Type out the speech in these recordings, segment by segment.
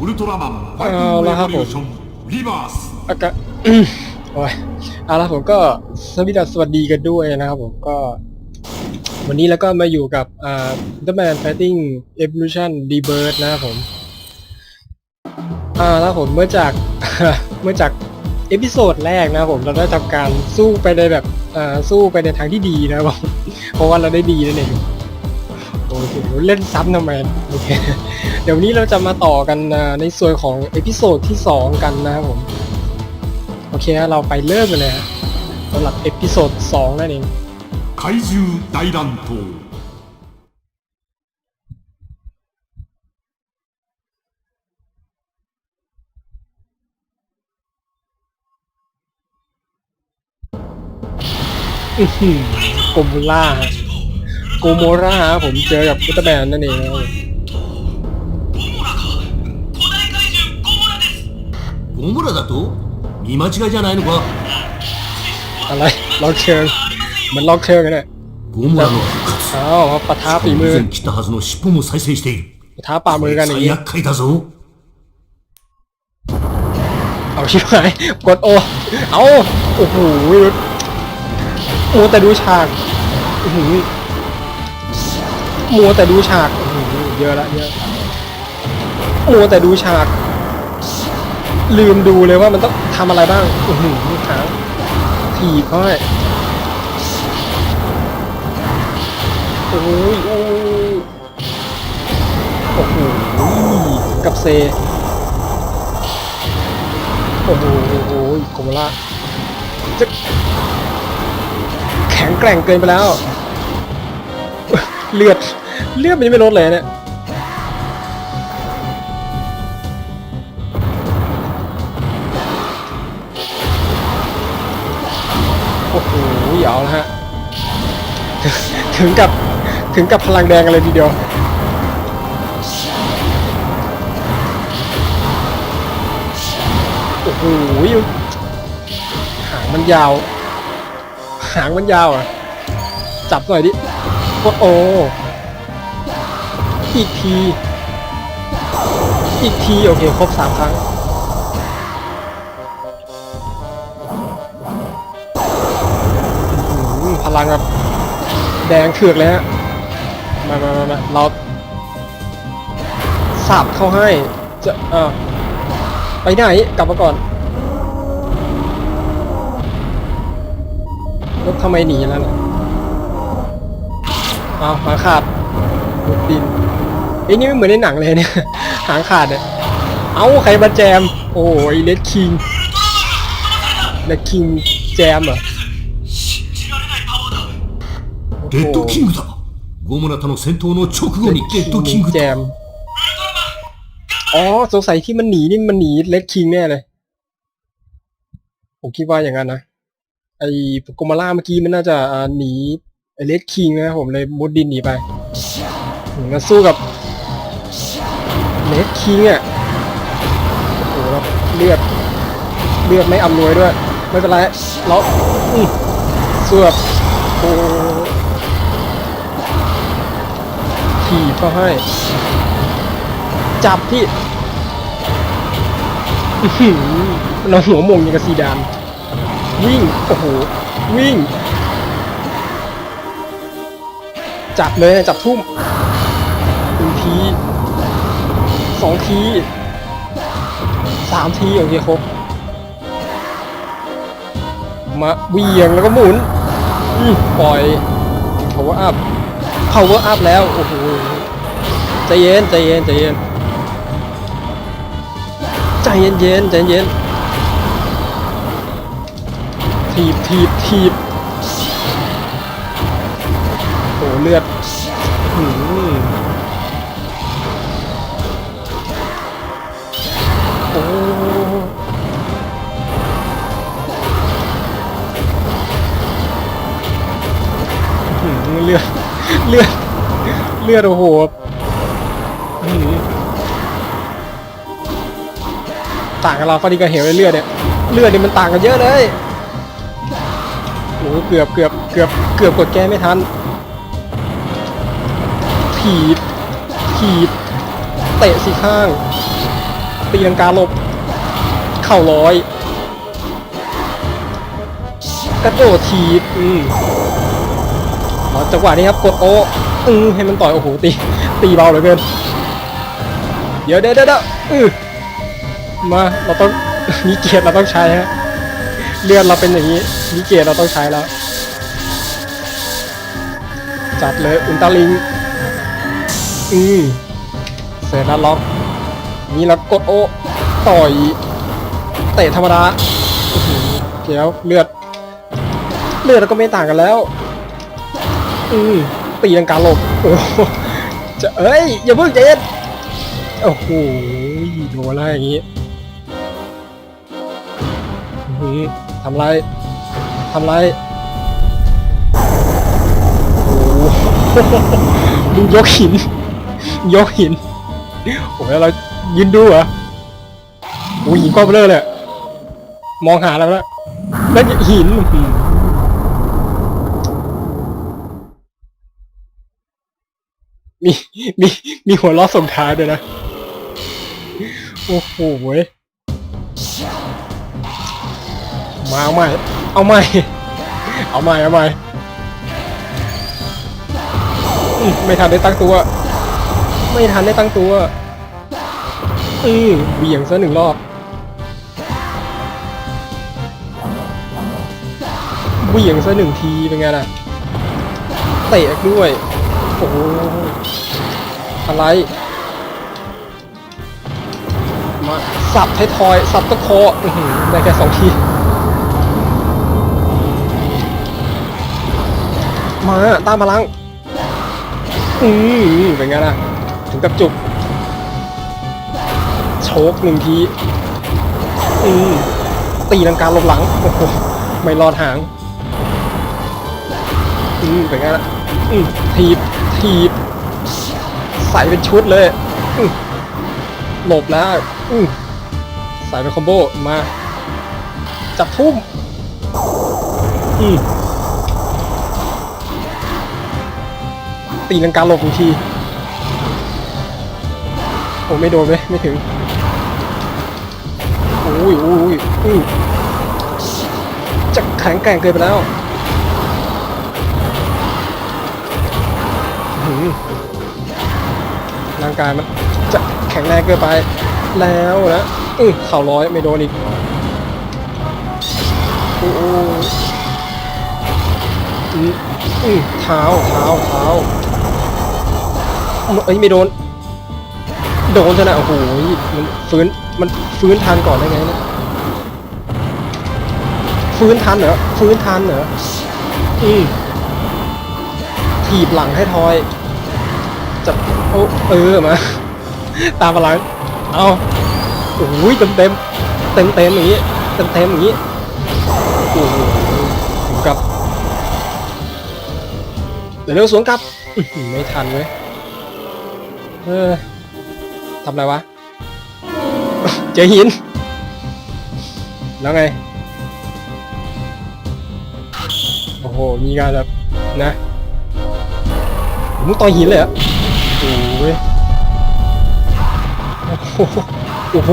อุลตร้ามันเอาละครับผมรีสอากาศโอ้ยเอาละผมก็สวัสดีสวัสดีกันด้วยนะครับผมก็ วันนี้แล้วก็มาอยู่กับอ่าดัมแมนแฟตติ้งเอฟ o ูชันดีเบิร์ดนะครับผมอ่าแล้วผมเมื่อจากเมื่อจากเอพิโซดแรกนะผมเราได้ทำการสู้ไปในแบบอ่าสู้ไปในทางที่ดีนะครับผมเพราะว่าเราได้ดีนั่นเอง โอเคเล่นซ้ำทำไมโอเค เดี๋ยววันนี้เราจะมาต่อกันอ่าในส่วนของเอพิโซดที่ 2 กันนะครับผม โอเคฮะเราไปเริ่มกันเลยฮะสำหรับเอพิโซด2นั่นเอง 怪獣大乱闘 โกโมล่าฮะ โกโมล่าฮะผมเจอกับอุลตร้าแมนนั่นเองนะครับผม ゴムラだと見間違いじゃないのか อะไรล็อกเชิงเหมันล็อกเชิงกันเนี่ย ゴムラの復活 อ้าวมาปะทะฝี 以 มือ 前切ったはずの尻尾も再生している ปะทะป่ามือกันอย่าง 最 งี้ 厄介だぞ เอาชิบหายกดโอ เอาโอ้โหมัวแต่ดูฉากอื้อหือ มัวแต่ดูฉากเยอะละเยอะมัวแต่ดูฉาก ลืมดูเลยว่ามันต้องทำอะไรบ้างอื้อหือหาถีบเขาให้โอ้ยโอ้ยโอ้โหกับเซโอ้โหโอ้โหโกมล่าจะแข็งแกร่งเกินไปแล้ว เลือด เลือดมันยังไม่ลดเลยเนี่ยโอ้โหเอาแล้วฮะ ถึงกับถึงกับพลังแดงกันเลยทีเดียวโอ้โหหางมันยาว หางมันยาวอะ จับหน่อยดิ โอ้โอ อีกที อีกทีโอเคครบสามครั้ง พลังแบบแดงเถือกเลยฮะ มามามามาเราสับเข้าให้ จะเออไปไหน กลับมาก่อนรถทำไมหนีแล้วน่ะ อาหางขาดหลุดดินไอ้ยนี่ไม่เหมือนในหนังเลยเนี่ย หางขาดเนี่ย เอาใครมาแจม โอ้ยเลดคิงเลดคิงแจมเหรอ レッドキングだゴムラとの戦闘の直後にレッドキング แจม อ๋อ สงสัยที่มันหนีนี่มันหนีเลดคิงแน่เลย ผมคิดว่าอย่างนั้นนะ ไอ้โกมาล่าเมื่อกี้มันน่าจะอ่าหนีไอ้ เลดคิงนะผมเลยมุดดินหนีไปมาสู้กับเลดคิงอะโอ้โหเลือดเลือดไม่อำนวยด้วย ไม่เป็นไรเราอืมสู้กับโอ้ถีบก็ให้ จับที่อื้อหือนเอาหัวมงย่างกับซีดานวิ่ง โอ้โห วิ่ง จับเลยจับทุ่มหนึ่งทีสองทีสามทีโอเคครบมาเวียงแล้วก็หมุนอืปล่อย power up power up แล้ว โอ้โหใจเย็นใจเย็นใจเย็นใจเย็นเย็นใจเย็นถีบถีบถีบ เลือดหืมโอ้หืมเลือด เลือด เลือดโอ้โหหือต่างกับเราฟาดิกาเหวเลยเลือดเนี่ย เลือดนี่มันต่างกันเยอะเลยโอ้โหเกือบเกือบเกือบเกือบกดแก้ไม่ทัน ถีบถีบเตะสีข้าง ตีลังกาหลบ เข่าร้อย กระโดดทีบอืมอจังหวะนี้ครับกดโออืมให้มันต่อยโอ้โหตี ตีเบาเหลือเกิน เดี๋ยวเดี๋ยวเดี๋ยวอือมาเราต้องมีเกียรติเราต้องใช้ฮะเลือดเราเป็นอย่างนี้มีเกียรติเราต้องใช้แล้ว จัดเลยอุลตาลิง อืมเสร็จแล้วล็อกนี่แล้วกดโอต่อยเตะธรรมดาเดี๋ยวเลือด เลือดเราก็ไม่ต่างกันแล้ว อืมตีลังกาหลบโอ้จะเอ้ย อย่าเพิ่งใจเย็นโอ้โหโดนแล้วอย่างงี้อือทำไรทำไรโอ้โหมึงยกหิน ยกหินโอ้โหแล้วเรายืนดูเหรอโอ้ยหินก้อนเบลอเลยมองหาแล้วนะแล้วหินอื้อหือมีมีมีหัวล้อส่งท้ายด้วยนะ โอ้โหเว้ยมาเอาใหม่ เอาใหม่ เอาใหม่ เอาใหม่ ไม่ทันได้ตั้งตัว ไม่ทันได้ตั้งตัวอือเบี่ยงซะหนึ่งรอบเบี่ยงซะหนึ่งทีเป็นไงล่ะเตะด้วยโอ้โหอะไรมาสับไทยทอย สับตะคออื้อหือได้แค่สองทีมาตามพลังอืมเป็นไงล่ะ ถึงกับจุกโชกหนึ่งทีอืมตีลังกาหลบหลังโอ้โหไม่รอดหางอืมเป็นไงล่ะอืมทีบทีบใส่เป็นชุดเลยอืมหลบแล้วอืมใส่เป็นคอมโบมา จับทุ่มอืมตีลังกาหลบอีกที โอ้ไม่โดนไหมไม่ถึงโอ้ยโอ้ยโอ้ยจะแข็งแกร่งเกินไปแล้วหือร่างกายมันจะแข็งแรงเกินไปแล้วนะอือเข่าร้อยไม่โดนอีกโอ้โอือเท้าเท้าเท้าเอ้ยไม่โดน โดนเถอะนะโอ้โหมันฟื้นมันฟื้นทันก่อนได้ไงเนี่ยฟื้นทันเหรอฟื้นทันเหรออืมถีบหลังให้ทอยจับโอ้เออมา ตามพลังเอาโอ้ยเต็มเต็มเต็มเต็มอย่างนี้เต็มเต็มอย่างนี้โอ้โหกับเดี๋ยวเร็วสวนกลับไม่ทันเว้ยเออ ทำอะไรวะ เจอหิน แล้วไง โอ้โห มีการแบบนะมึงต่อยหินเลยเหรอโอ้ยโอ้โว้โห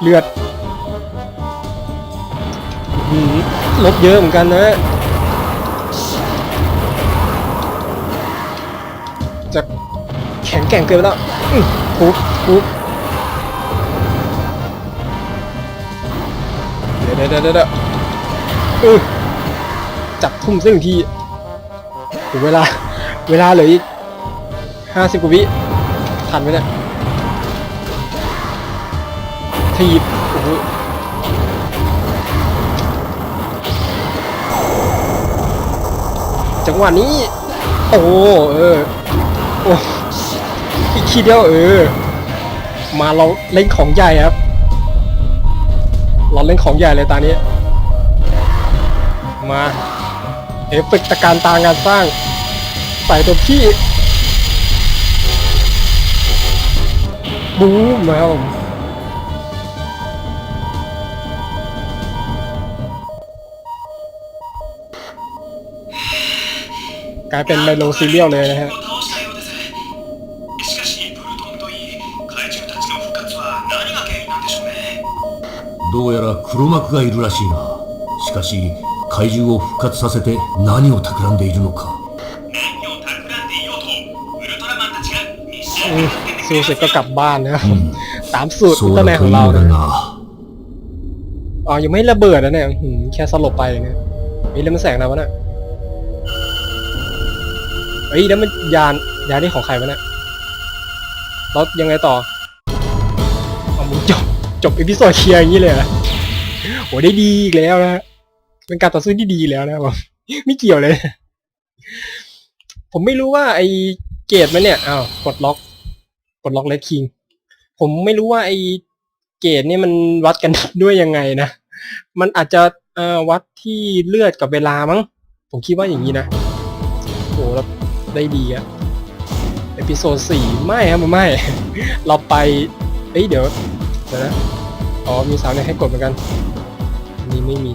เลือดหืมลบเยอะเหมือนกันนะ จะแข็งแกร่งเกินไปแล้ว ปุ๊บปุ๊บเดี๋ยวเดี๋ยวเดี๋ยวเดี๋ยวเออจับทุ่มซึ่งทีโอ้เวลา เวลาเหลืออีกห้าสิบกว่าวิทันไหมเนี่ยทีบโอ้โหจังหวะนี้ โอ้เออโอ้ ทีเดียวเออ มาเราเล่นของใหญ่ครับ เราเล่นของใหญ่เลยตอนนี้ มา เอฟเฟกต์ตะการตางานสร้าง ใส่ตัวพี่บูมมาครับผมกลายเป็นไมโลซีเรียลเลยนะฮะ どうやら黒幕がいるらしいなしかし怪獣を復活させて何を企んでいるのか何を企んでいようとウルトラマンたちがミッショ อื ン ม を สู้เสร็จก็กลับบ้านนะครับ うん ตามสูตร そ อุล う ตร้าแม だ น と ข い อง う เรา の เนี่ だ ย が อ๋อยังไม่ระเบิดนะเนี่ยอื้อหือแค่สลบไปเนี่ยมีเรื่องแสงอะไรวะเนี่ยเฮ้ยแล้วมันยานยานนี่ของใครวะเนี่ยแล้วยังไงต่อเอามึงจบ จบอีพิโซดเคลียร์อย่างนี้เลยเหรอโหได้ดีอีกแล้วนะเป็นการต่อสู้ที่ดีแล้วนะผมไม่เกี่ยวเลย ผมไม่รู้ว่าไอ้เกตมันเนี่ยอ้าวกดล็อกกดล็อกเลดคิง ผมไม่รู้ว่าไอ้เกรดเนี่ยมันวัดกันด้วยยังไงนะ มันอาจจะเอ่อวัดที่เลือดกับเวลามั้ง ผมคิดว่าอย่างนี้นะโหเราได้ดีอะเอพิโซดสี่ไม่ครับไม่ เราไปเอ้ยเดี๋ยว ดี๋ยวนะ อ๋อมีสาวเนี่ยให้กดเหมือนกันอันนี่ไม่มี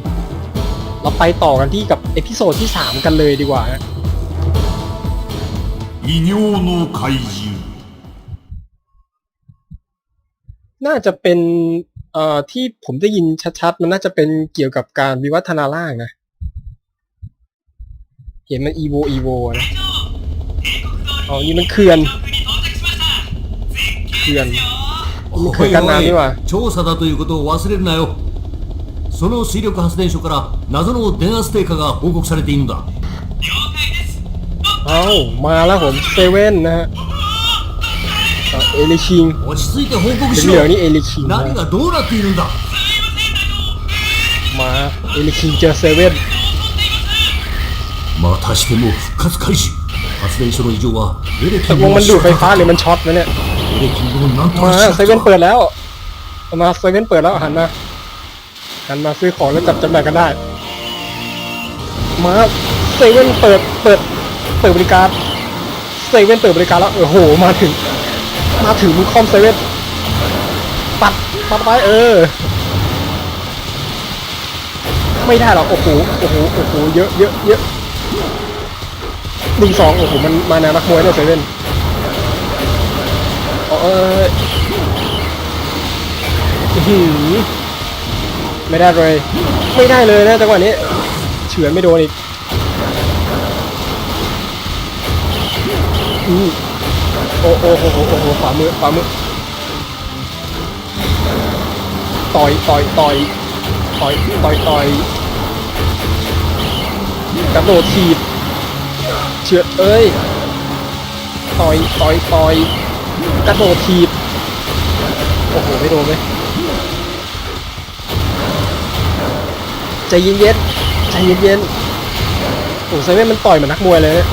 เราไปต่อกันที่กับเอพิโซดที่สามกันเลยดีกว่านะ 異形の怪獣 น่าจะเป็นเอ่อที่ผมได้ยินชัดๆ มันน่าจะเป็นเกี่ยวกับการวิวัฒนาร่างนะ เห็นมันอีโวอีโวนะ อ๋อ นี่มันเขื่อน に到着しましたเขื่อน おいこれが何は調査だということを忘れるなよその水力発電所から謎の電圧低下が報告されているんだ了解です เอ้า มาแล้วผมเซเว่นนะฮะอ่ะเอลิคิง 落ち着いて報告し เหลื ろ องๆนี่เอลิคิงนะ 何がどうなっているんだ มาเอลิคิงเจอเซเว่น またしても復活開始発電所の異常はエレ ต キ ก ン ล グ งมัน の ดู 仕 ดไฟ 方 ฟ้าหรือ か มันช็อตวะเนี่ย มาเซเว่นเปิดแล้ว มาเซเว่นเปิดแล้วหันมาหันมาซื้อของแล้วจับจำหน่ายกันได้ มาเซเว่นเปิดเปิดเปิดบริการเซเว่นเปิดบริการแล้วโอ้โหมาถึง มาถึงมือคอมเซเว่นปัดปัดไปเออ ไม่ได้หรอกโอ้โหโอ้โหโอ้โหเยอะเยอะเยอะหนึ่งสองโอ้โหมันมาแนวนักมวยเนี่ยเซเว่น เอออื้อหือไม่ได้เลย ไม่ได้เลยนะจังหวะนี้ เฉือนไม่โดนอีกอืมโอ้โอ้โอ้โอ้โอ้โอ้ขวามือขวามือต่อยต่อยต่อยต่อยต่อยต่อยกระโดดถีบเฉือนเอ้ยต่อยต่อยต่อย กระโดดถีบ โอ้โห ไม่โดนเลยใจเย็นๆใจเย็นๆโอ้เซเว่นมันต่อยเหมือนนักมวยเลยนะ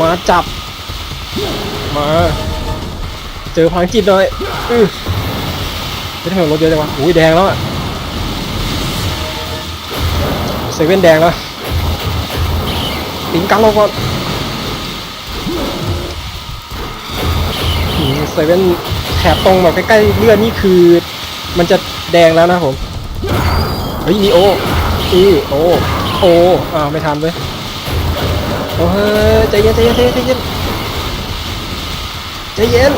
มาจับ มา เจอพลังจิตหน่อยอือไม่ทำไมรถเยอะจังวะอุ้ยแดงแล้วอะเซเว่นแดงแล้ว ปิงกังลก่อนเซเว่นแถบตรงแบบใกล้ๆเลือดนี่คือ มันจะแดงแล้วนะผม เฮ้ยนีโออีโอโออ้าวไม่ทันเลยโอ้เฮ้ยใจเย็นใจเย็นใจเย็นใจเย็นใจเย็น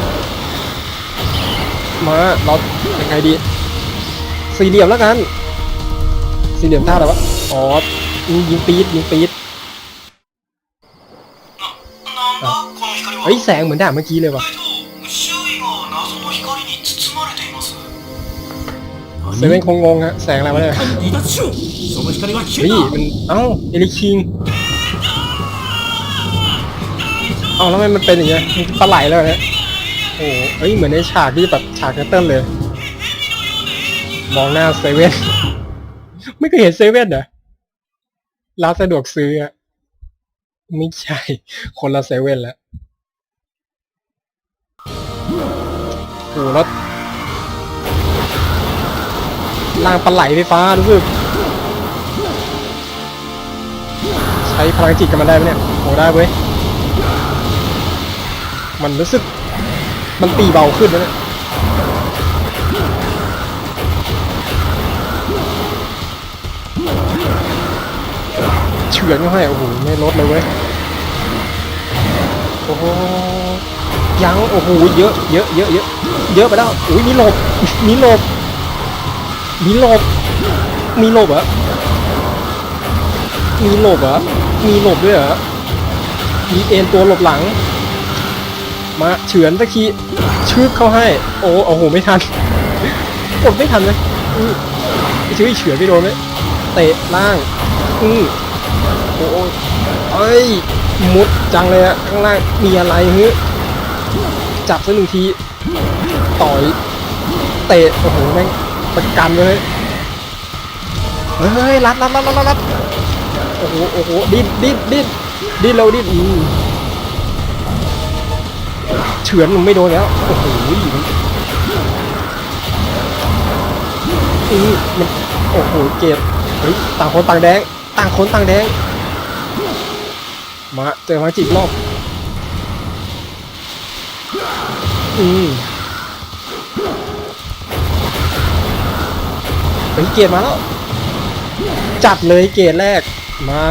มาเรายังไงดี สี่เหลี่ยมแล้วกัน สี่เหลี่ยมท่าอะไรวะ อ๋อยิงปี๊ดยิงปี๊ด เฮ้ยแสงเหมือนด่านเมื่อกี้เลยว่ะเซเว่นคงงงฮะแสงอะไรมาเนี่ยนี่มันเอ้าเอลิคิงเอ้าแล้วทำไมมันเป็นอย่างเงี้ยมันปลาไหลแล้วเนี่ยโอ้เฮ้ยเหมือนในฉากที่แบบฉากเติ้ลเลย มองหน้าเซเว่นไม่เคยเห็นเซเว่นเหรอร้านสะดวกซื้ออะไม่ใช่ คนละเซเว่นแล้ว หแล้วล่างปลาไหลไฟฟ้ารู้สึก ใช้พลังจิตกับมันได้ไหมเนี่ยโอ้ได้เว้ย มันรู้สึก มันตีเบาขึ้นแล้วเนี่ยเฉือนก็ให้ โอ้โห ไม่ลดเลยเว้ย โอ้โห ยังโอ้โหเยอะเยอะเยอะเยอะเยอะไปแล้วอุ้ยมีหลบมีหลบมีหลบมีหลบเหรอมีหลบเหรอมีหลบด้วยเหรอมีเอ็นตัวหลบหลัง มาเฉือนตะคีชืบเข้าให้ โอ้โอ้โหไม่ทันกดไม่ทันเลยอื้อชื่อเฉือนไปโดนเลยเตะล่างอือโอ้โอ้เอ้ยมุดจังเลยอะข้างล่างมีอะไรฮึ จับซะหนึ่งที ต่อยเตะโอ้โหแม่งประกันเลยเฮ้ยรัดรัดรัดรัดรัดโอ้โหโอ้โหดิ้นดิ้นดิ้นดิ้นเร็วดิ้นอืมเฉือนมันไม่โดนแล้วโอ้โหมันอืมมันโอ้โหเจ็บเฮ้ยต่างคนต่างแดง ต่างคนต่างแดง มาเจอมาจิกรอบ อืมเฮ้ยเกตมาแล้ว จัดเลยเกตแรก มา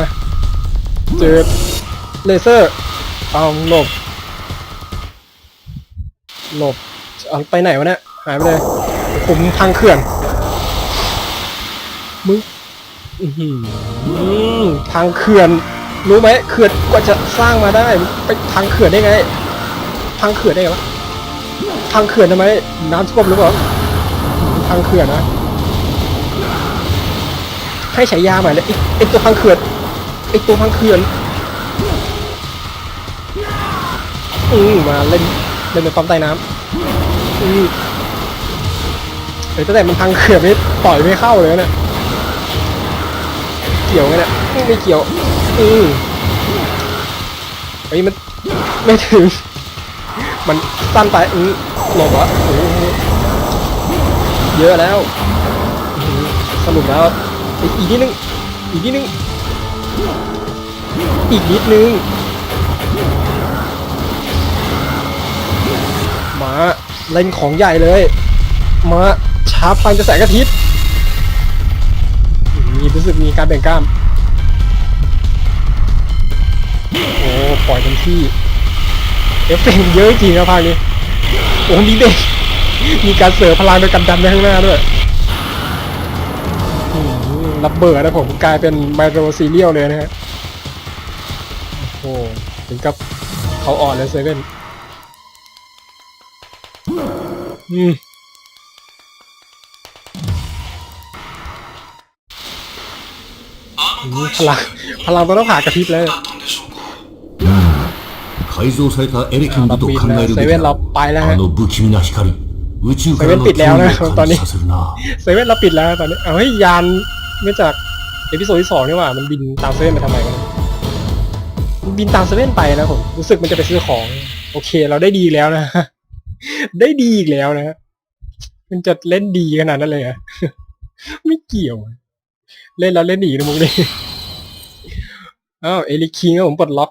เจอเลเซอร์ เอาหลบ หลบเอาไปไหนวะเนี่ย หายไปเลย ผมพังเขื่อน มึงอื้อหือพังเขื่อน รู้ไหมเขื่อนกว่าจะสร้างมาได้ ไปพังเขื่อนได้ไง พังเขื่อนได้ไงวะพังเขื่อนทำไมน้ำท่วมหรือเปล่าพังเขื่อนนะให้ฉายาใหม่เลยไอ้ไอ้ตัวพังเขื่อนไอ้ตัวพังเขื่อนอืมมาเล่นเล่นเป็นปั๊มใต้น้ำอืมเฮ้ยตั้งแต่มันพังเขื่อนนี่ต่อยไม่เข้าเลยนะเนี่ยเกี่ยวไงเนี่ยไม่เกี่ยวอืมเฮ้ยมันไม่ถึง มันสั้นไปอืหลบเหรอะโอ้โหเยอะแล้ว สรุปแล้ว อีกนิดนึง อีกนิดนึง อีกนิดนึง มาเล่นของใหญ่เลย มาชาร์ปพลังจะแสงอาทิตย์มีรู้สึกมีการแบ่งกล้าม โอ้ ปล่อยเต็มที่ เอฟเฟกเยอะจริงครับภาคนี้ โอ้มีเด็กมีการเสริมพลังโดยการดันไปข้างหน้าด้วยรับเบิดนะผมกลายเป็นไมโครซีเรียลเลยนะฮะ โอ้ถึงกับเขาอ่อนเลยเซเว่นอืมพลังพลังต้องผ่ากระพริบเลย 改造されたエレキングと考えるべきセブンเรา だ ไปแล้วฮะ あの不気味な光宇宙からのセブンปิดแล้วนะ 脅威を ตอนนี้ 感じさせるな เซเว่นเราปิดแล้วตอนนี้ เอาให้ยยานไม่จากเอพิโซดที่สองนี่หว่า มันบินตามเซเว่นไปทำไมกันมันบินตามเซเว่นไปนะผม รู้สึกมันจะไปซื้อของ โอเค เราได้ดีอีกแล้วนะ ได้ดีอีกแล้วนะ มันจะเล่นดีขนาดนั้นเลยเหรอะ ไม่เกี่ยว เล่นแล้วเล่นดีนะมึงนี่ อ้าวเอลิคิงครับผมปลดล็อก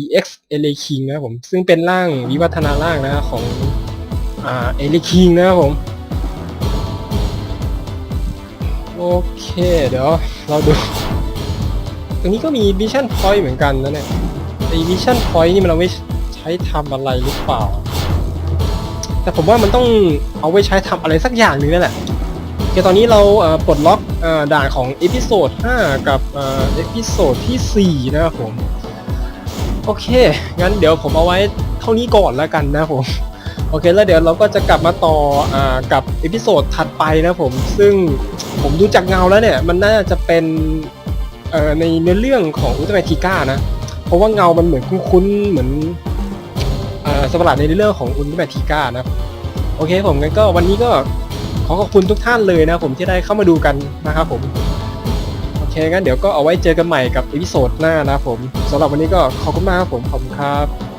EX เอลคิงนะครับผม ซึ่งเป็นร่างวิวัฒนาร่างนะของอ่าเอลคิงนะครับผม โอเค เดี๋ยวเราดู ตรงนี้ก็มีวิชั่นพอยต์เหมือนกันนะเนี่ยไอวิชั่นพอยต์นี่มันเอาไว้ใช้ทำอะไรหรือเปล่า แต่ผมว่ามันต้องเอาไว้ใช้ทำอะไรสักอย่างหนึ่งนั่นแหละโอตอนนี้เราปลดล็อกอด่านของเอพิโซด 5 กับเอ่อเอพิโซดที่ 4 นะครับผม โอเค งั้นเดี๋ยวผมเอาไว้เท่านี้ก่อนแล้วกันนะผม โอเค แล้วเดี๋ยวเราก็จะกลับมาต่ออ่ากับเอพิโซดถัดไปนะผม ซึ่งผมดูจากเงาแล้วเนี่ย มันน่าจะเป็นเอ่อในเนื้อเรื่องของอุลตร้ามนทีก้านะ เพราะว่าเงามันเหมือนคุ้นๆ เหมือนสปาร์ตในเรื่องของอุลตร้าแมทีก้านะ โอเคผมงั้นก็วันนี้ก็ขอขอบคุณทุกท่านเลยนะผมที่ได้เข้ามาดูกันนะครับผม เคงั้นเดี๋ยวก็เอาไว้เจอกันใหม่กับอีพิโซดหน้านะผมสำหรับวันนี้ก็ขอบคุณมากครับผมขอบคุณครับ